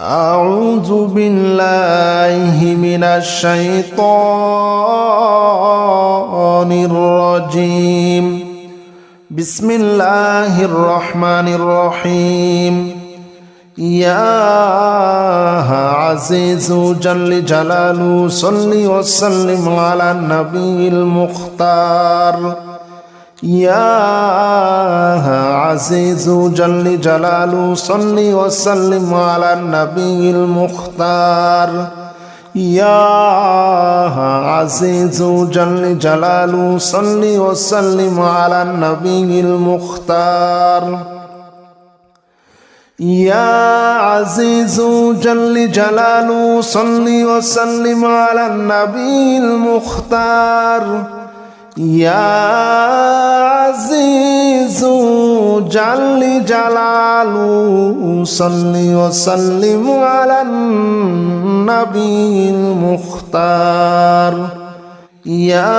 أعوذ بالله من الشيطان الرجيم بسم الله الرحمن الرحيم يا عزيز جل جلاله صل وسلم على النبي المختار يا عزيز جل جلاله صل وسلم على النبي المختار. يا عزيز جل جلاله صل وسلم على النبي المختار. يا عزيز جل جلاله صل وسلم على النبي المختار. يا عزيز جل جلاله صل وسلم على النبي المختار. يا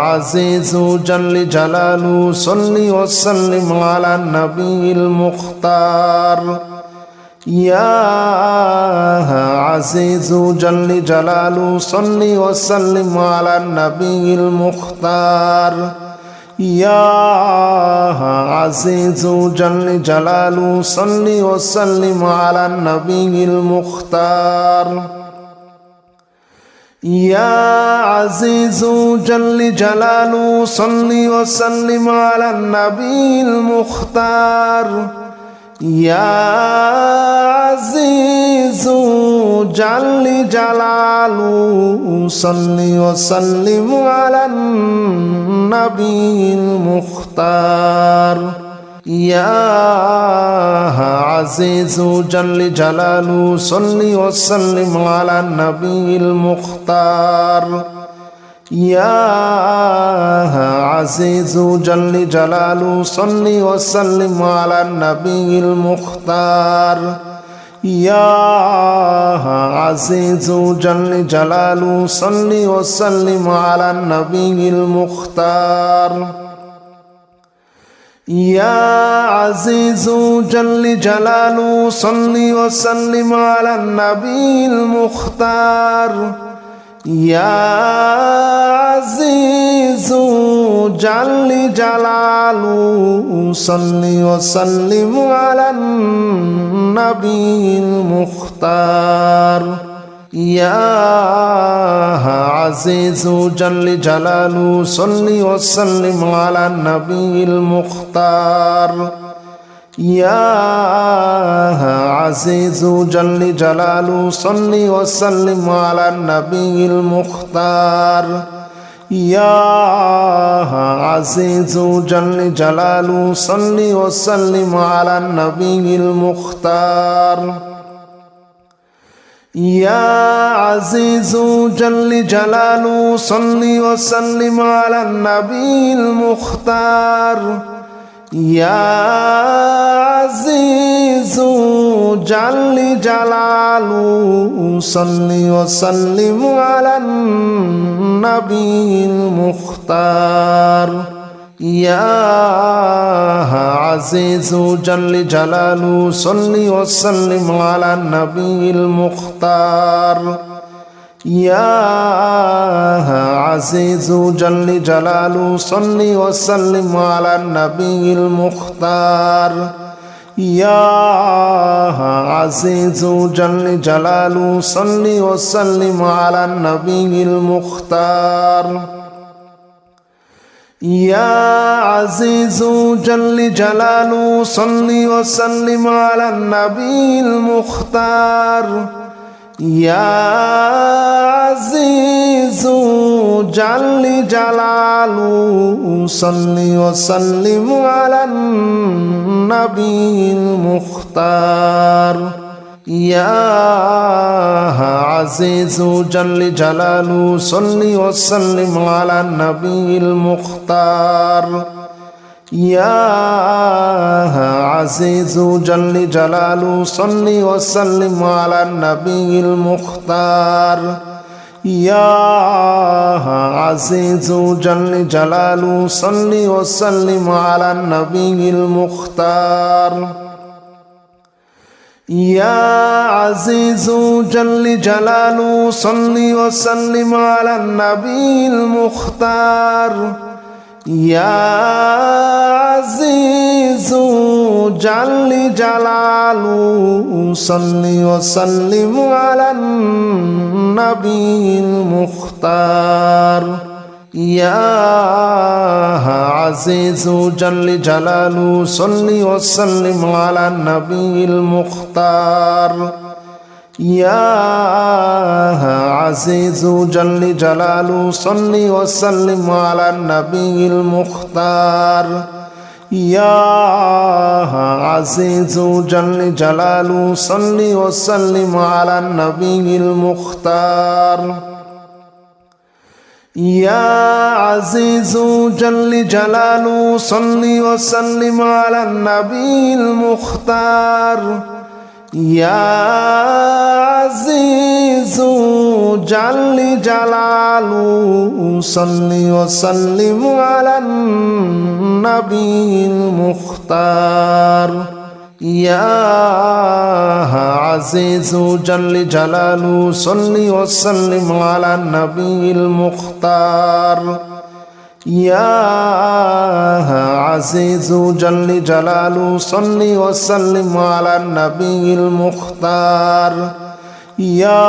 عزيز جل جلاله صل وسلم على النبي المختار. يا عزيز جل جلاله صل وسلم على النبي المختار. يا عزيز جل جلاله صل وسلم على النبي المختار. يا عزيز جل جلاله صل وسلم على النبي المختار. يا عزيز جل جلاله صل وسلم على النبي المختار. يا عزيز جل جلاله صل وسلم على النبي المختار. يا عزيز جل جلاله صل وسلم على النبي المختار يا عزيز جل جلاله صل وسلم على النبي المختار يا عزيز جل جلاله صل وسلم على النبي المختار يا عزيز جل جلاله صل وسلم على النبي المختار يا عزيز جل جلاله صل وسلم على النبي المختار يا عزيز جل جلاله صل وسلم على النبي المختار. يا عزيز جل جلاله صل وسلم على النبي المختار. يا عزيز جل جلاله صل وسلم على النبي المختار. يا عزيز جل جلاله صل وسلم على النبي المختار. يا عزيز جل جلاله صل وسلم على النبي المختار. يا عزيز جل جلاله صل وسلم على النبي المختار. يا عزيز جل جلاله صل وسلم على النبي المختار. يا عزيز جل جلاله صل وسلم على النبي المختار. يا عزيز جل جلاله صل وسلم على النبي المختار. يا عزيز جل جلاله صل وسلم على النبي المختار. يا عزيز جل جلاله صل وسلم على النبي المختار يا عزيز جل جلاله صل وسلم على النبي المختار يا عزيز جل جلاله صل وسلم على النبي المختار يا عزيز جل جلاله صل وسلم على النبي المختار يا عزيز جل جلاله صل وسلم على النبي المختار يا عزيز جل جلاله صل وسلم على النبي المختار يا عزيز جل جلاله صل وسلم على النبي المختار يا عزيز جل جلاله صل وسلم على النبي المختار يا عزيز جل جلاله صل وسلم على النبي المختار. يا عزيز جل جلاله صل وسلم على النبي المختار. يا عزيز جل جلاله صل وسلم على النبي المختار. يا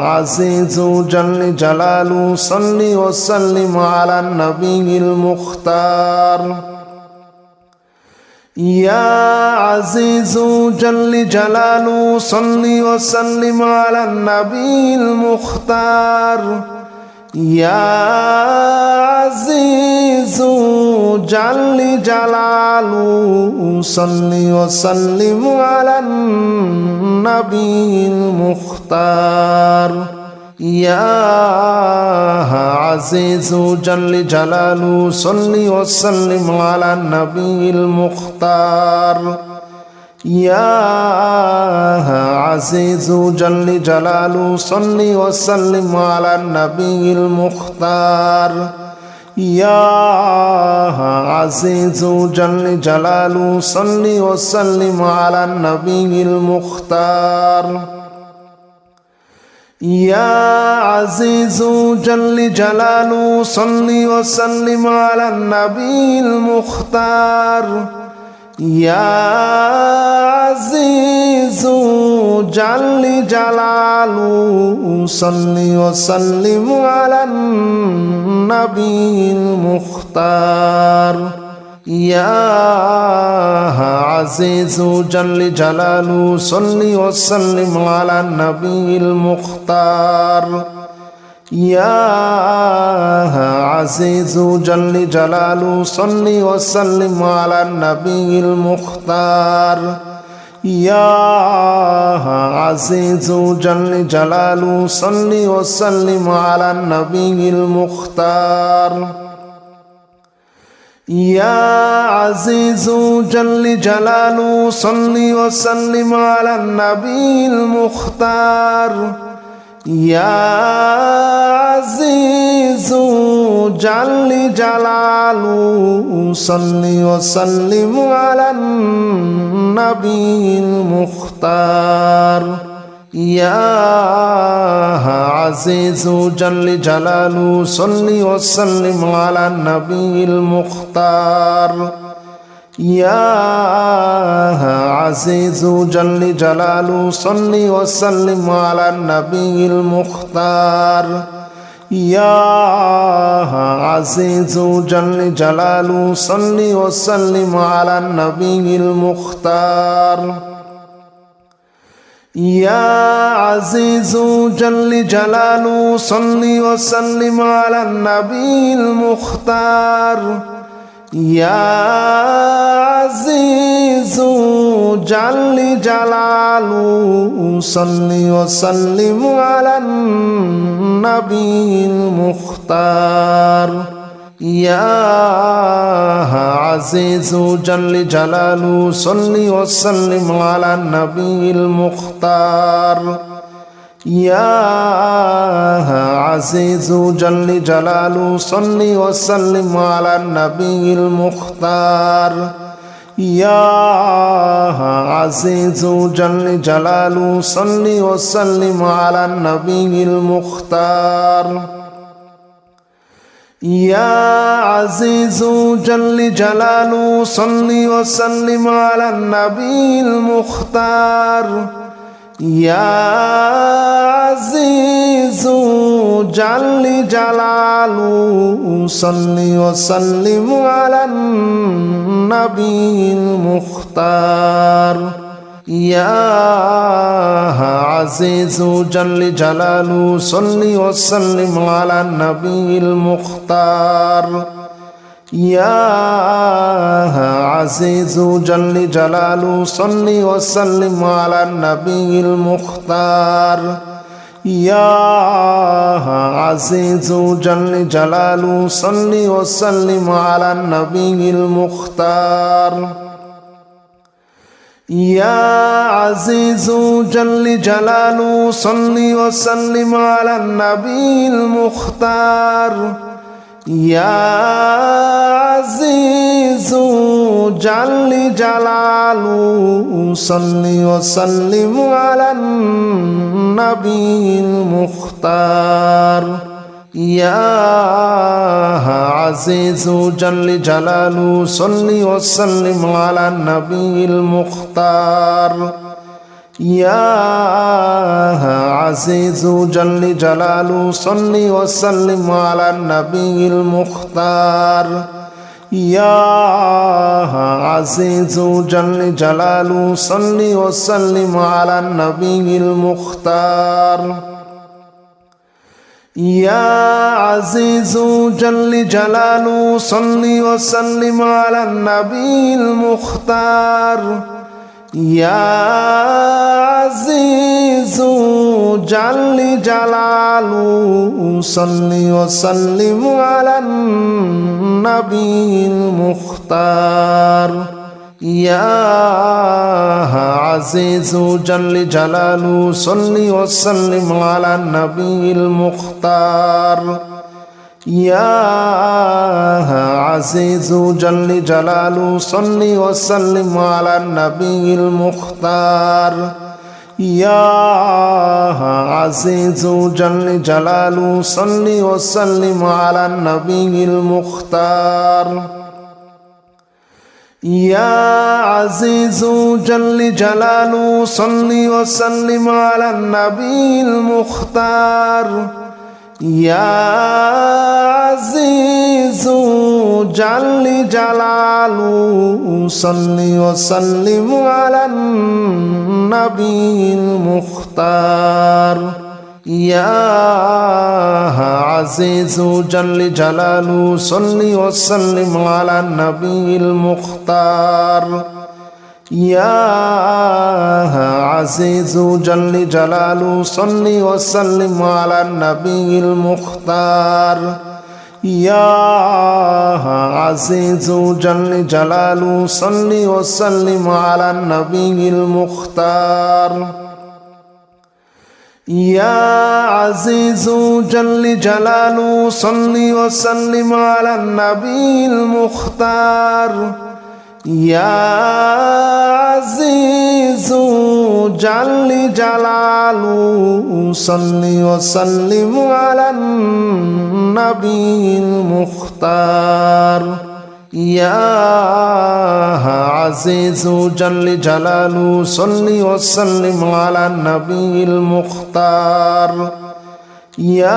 عزيز جل جلاله صل وسلم على النبي المختار. يا عزيز جل جلاله صل وسلم على النبي المختار. يا عزيز جل جلاله صل وسلم على النبي المختار. يا عزيز جل جلاله صل وسلم على النبي المختار. يا عزيز جل جلاله صل وسلم على النبي المختار يا عزيز جل جلاله صل وسلم على النبي المختار يا عزيز جل جلاله صل وسلم على النبي المختار يا عزيز جل جلاله صل وسلم على النبي المختار يا عزيز جل جلاله صل وسلم على النبي المختار يا عزيز جل جلاله صل وسلم على النبي المختار يا عزيز جل جلاله صل وسلم على النبي المختار يا عزيز جل جلاله صل وسلم على النبي المختار يا عزيز جل جلاله صل وسلم على النبي المختار. يا عزيز جل جلاله صل وسلم على النبي المختار. يا عزيز جل جلاله صل وسلم على النبي المختار. يا عزيز جل جلاله صل وسلم على النبي المختار. يا عزيز جل جلاله صل وسلم على النبي المختار. يا عزيز جل جلاله صل وسلم على النبي المختار يا عزيز جل جلاله صل وسلم على النبي المختار يا عزيز جل جلاله صل وسلم على النبي المختار. يا عزيز جل جلاله صل وسلم على النبي المختار. يا عزيز جل جلاله صل وسلم على النبي المختار. يا عزيز جل جلاله صل وسلم على النبي المختار يا عزيز جل جلاله صل وسلم على النبي المختار يا عزيز جل جلاله صل وسلم على النبي المختار. يا عزيز جل جلاله صل وسلم على النبي المختار. يا عزيز جل جلاله صل وسلم على النبي المختار. يا عزيز جل جلاله صل وسلم على النبي المختار. يا عزيز جل جلاله صل وسلم على النبي المختار. يا عزيز جل جلاله صل وسلم على النبي المختار. يا عزيز جل جلاله صل وسلم على النبي المختار. يا عزيز جل جلاله صل وسلم على النبي المختار. يا عزيز جل جلاله صل وسلم على النبي المختار. يا عزيز جل جلاله صل وسلم على النبي المختار. يا عزيز جل جلاله صل وسلم على النبي المختار يا عزيز جل جلاله صل وسلم على النبي المختار يا عزيز جل جلاله صل وسلم على النبي المختار يا عزيز جل جلاله صل وسلم على النبي المختار يا عزيز جل جلاله صل وسلم على النبي المختار يا عزيز جل جلاله صل وسلم على النبي المختار. يا عزيز جل جلاله صل وسلم على النبي المختار. يا عزيز جل جلاله صل وسلم على النبي المختار. يا عزيز جل جلاله صل وسلم على النبي المختار. يا عزيز جل جلاله صل وسلم على النبي المختار. يا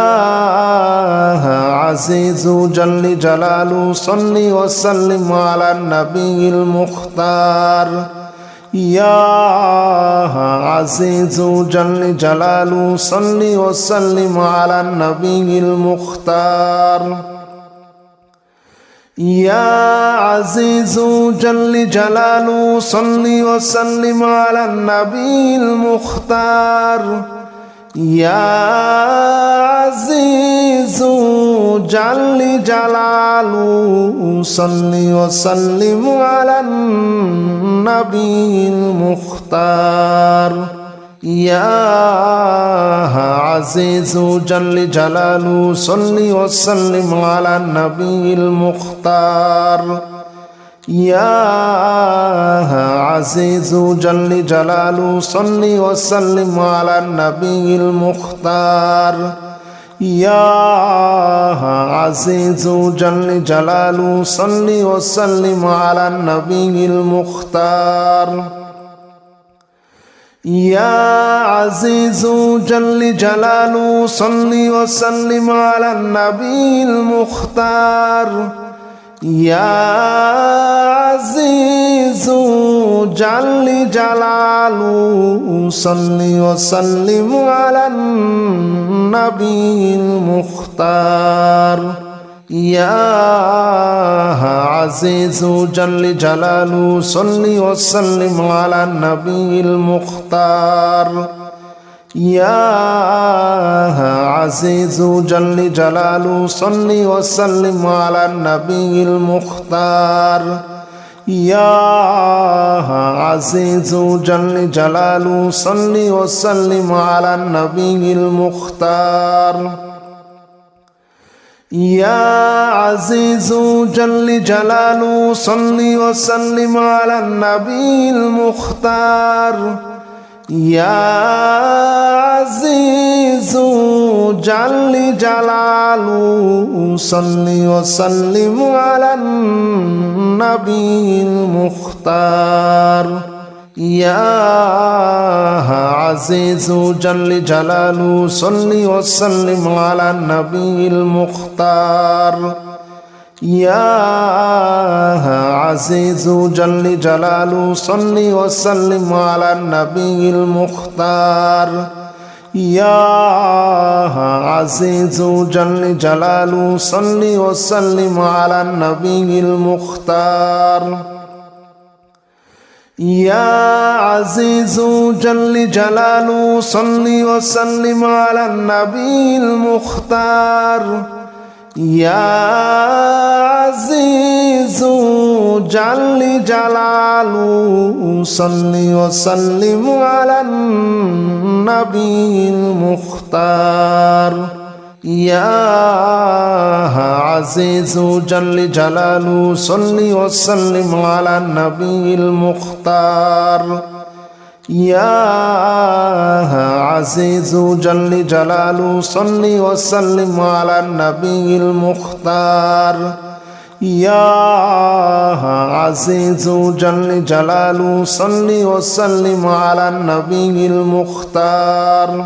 عزيز جل جلاله صل وسلم على النبي المختار. يا عزيز جل جلاله صل وسلم على النبي المختار. يا عزيز جل جلاله صل وسلم على النبي المختار. يا عزيز جل جلاله صل وسلم على النبي المختار. يا عزيز جل جلاله صل وسلم على النبي المختار. يا عزيز جل جلاله صل وسلم على النبي المختار يا عزيز جل جلاله صل وسلم على النبي المختار يا عزيز جل جلاله صل وسلم على النبي المختار يا عزيز جل جلاله صل وسلم على النبي المختار يا عزيز جل جلاله صل وسلم على النبي المختار يا عزيز جل جلاله صل وسلم على النبي المختار يا عزيز جل جلاله صل وسلم على النبي المختار يا عزيز جل جلاله صل وسلم على النبي المختار يا عزيز جل جلاله صل وسلم على النبي المختار. يا عزيز جل جلاله صل وسلم على النبي المختار. يا عزيز جل جلاله صل وسلم على النبي المختار. يا عزيز جل جلاله صل وسلم على النبي المختار. يا عزيز جل جلاله صل وسلم على النبي المختار. يا عزيز جل جلاله صل وسلم على النبي المختار يا عزيز جل جلاله صل وسلم على النبي المختار يا عزيز جل جلاله صل وسلم على النبي المختار. يا عزيز جل جلاله صل وسلم على النبي المختار.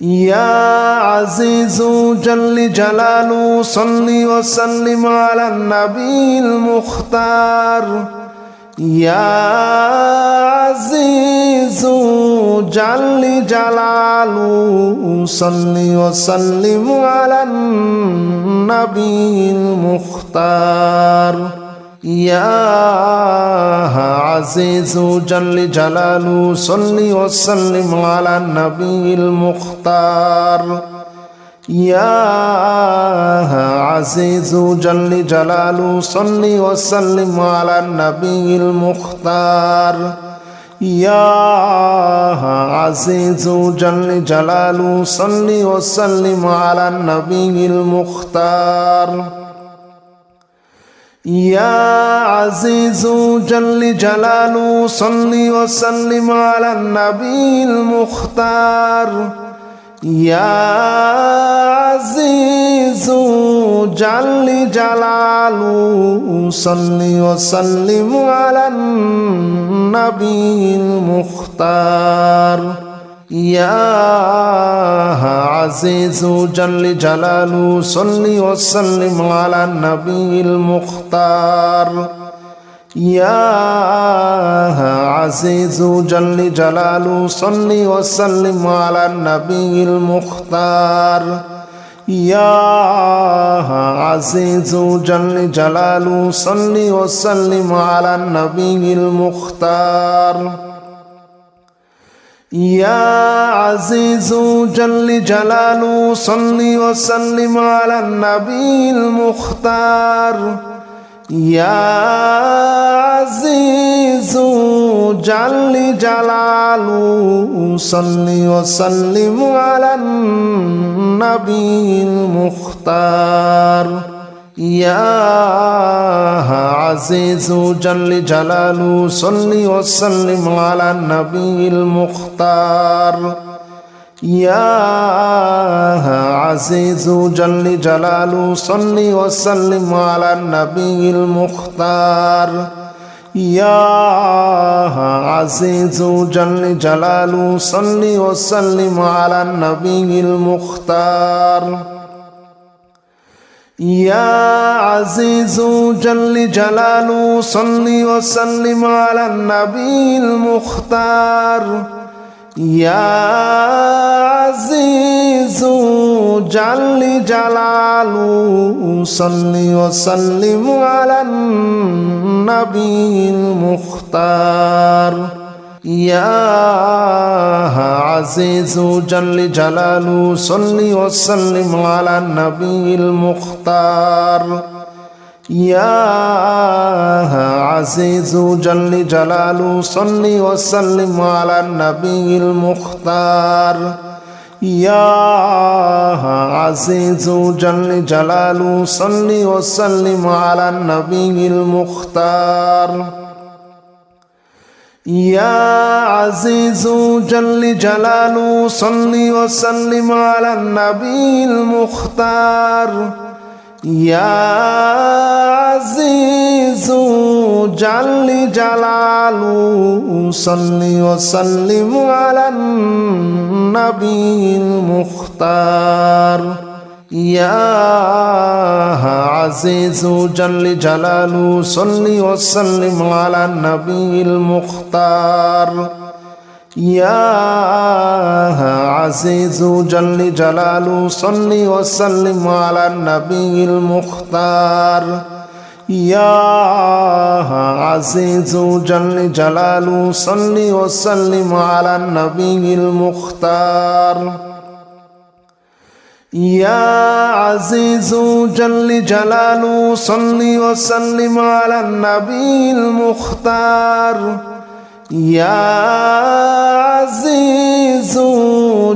يا عزيز جل جلاله صل وسلم على النبي المختار. يا عزيز جل جلاله صل وسلم على النبي المختار يا عزيز جل جلاله صل وسلم على النبي المختار يا عزيز جل جلاله صل وسلم على النبي المختار. يا عزيز جل جلاله صل وسلم على النبي المختار. يا عزيز جل جلاله صل وسلم على النبي المختار. يا عزيز جل جلاله صل وسلم على النبي المختار. يا عزيز جل جلاله صل وسلم على النبي المختار. يا عزيز جل جلاله صل وسلم على النبي المختار يا عزيز جل جلاله صل وسلم على النبي المختار يا عزيز جل جلاله صل وسلم على النبي المختار يا عزيز جل جلاله صل وسلم على النبي المختار. يا عزيز جل جلاله صل وسلم على النبي المختار. يا عزيز جل جلاله صل وسلم على النبي المختار يا عزيز جل جلاله صل وسلم على النبي المختار يا عزيز جل جلاله صل وسلم على النبي المختار يا عزيز جل جلاله صل وسلم على النبي المختار. يا عزيز جل جلاله صل وسلم على النبي المختار. يا عزيز جل جلاله صل وسلم على النبي المختار. يا عزيز جل جلاله صل وسلم على النبي المختار. يا عزيز جل جلاله صل وسلم على النبي المختار. يا عزيز جل جلاله صل وسلم على النبي المختار. يا عزيز جل جلاله صل وسلم على النبي المختار. يا عزيز جل جلاله صل وسلم على النبي المختار. يا عزيز جل جلاله صل وسلم على النبي المختار. يا عزيز جل جلاله صل وسلم على النبي المختار. يا عزيز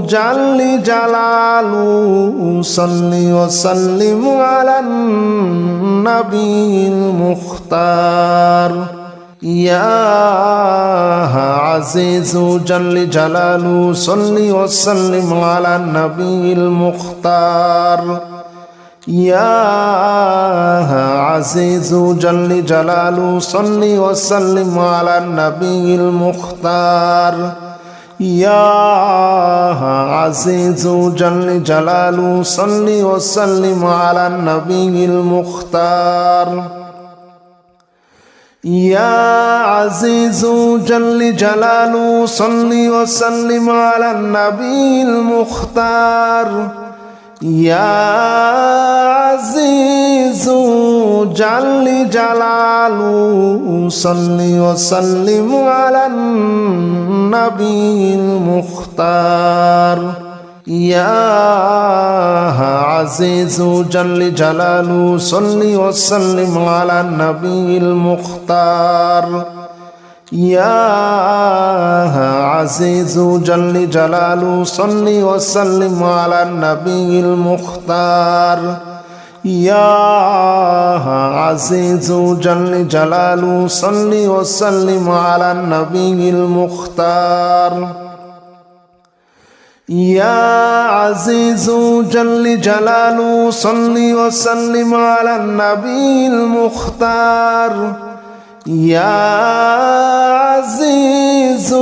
جل جلاله صل وسلم على النبي المختار. يا عزيز جل جلاله صل وسلم على النبي المختار. يا عزيز جل جلاله صل وسلم على النبي المختار يا عزيز جل جلاله صل وسلم على النبي المختار يا عزيز جل جلاله صل وسلم على النبي المختار يا عزيز جل جلاله صل وسلم على النبي المختار. يا عزيز جل جلاله صل وسلم على النبي المختار. يا عزيز جل جلاله صل وسلم على النبي المختار. يا عزيز جل جلاله صل وسلم على النبي المختار. يا عزيز جل جلاله صل وسلم على النبي المختار. يا عزيز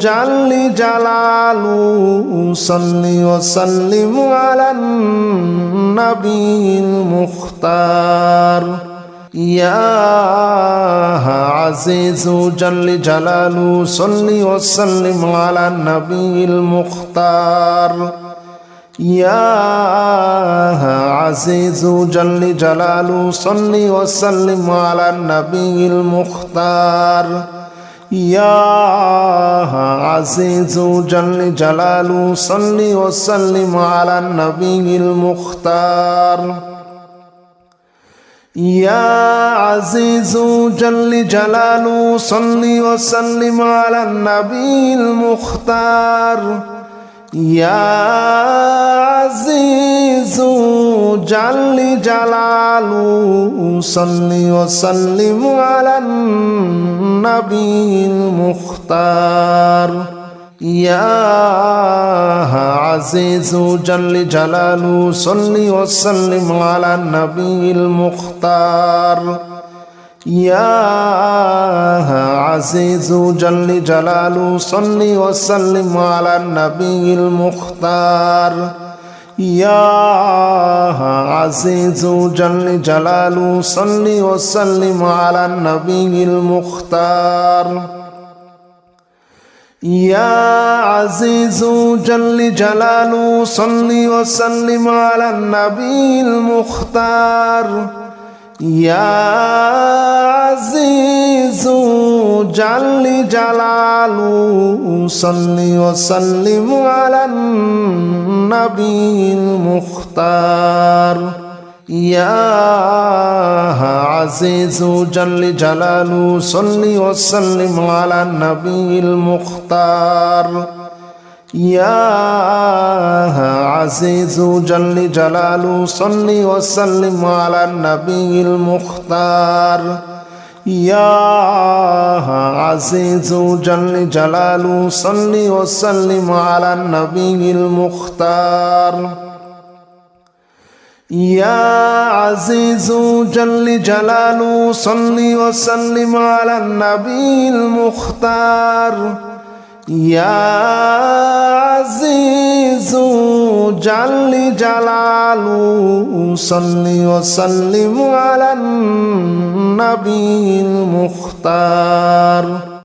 جل جلاله صل وسلم على النبي المختار. يا عزيز جل جلاله صل وسلم على النبي المختار. يا عزيز جل جلاله صل وسلم على النبي المختار. يا عزيز جل جلاله صل وسلم على النبي المختار. يا عزيز جل جلاله صل وسلم على النبي المختار. يا عزيز جل جلاله صل وسلم على النبي المختار. يا عزيز جل جلاله صل وسلم على النبي المختار. يا عزيز جل جلاله صل وسلم على النبي المختار يا عزيز جل جلاله صل وسلم على النبي المختار يا عزيز جل جلاله صل وسلم على النبي المختار يا عزيز جل جلاله صل وسلم على النبي المختار. يا عزيز جل جلاله صل وسلم على النبي المختار. يا عزيز جل جلاله صل وسلم على النبي المختار. يا عزيز جل جلاله صل وسلم على النبي المختار. يا عزيز جل جلاله صل وسلم على النبي المختار. يا عزيز جل جلاله صل وسلم على النبي المختار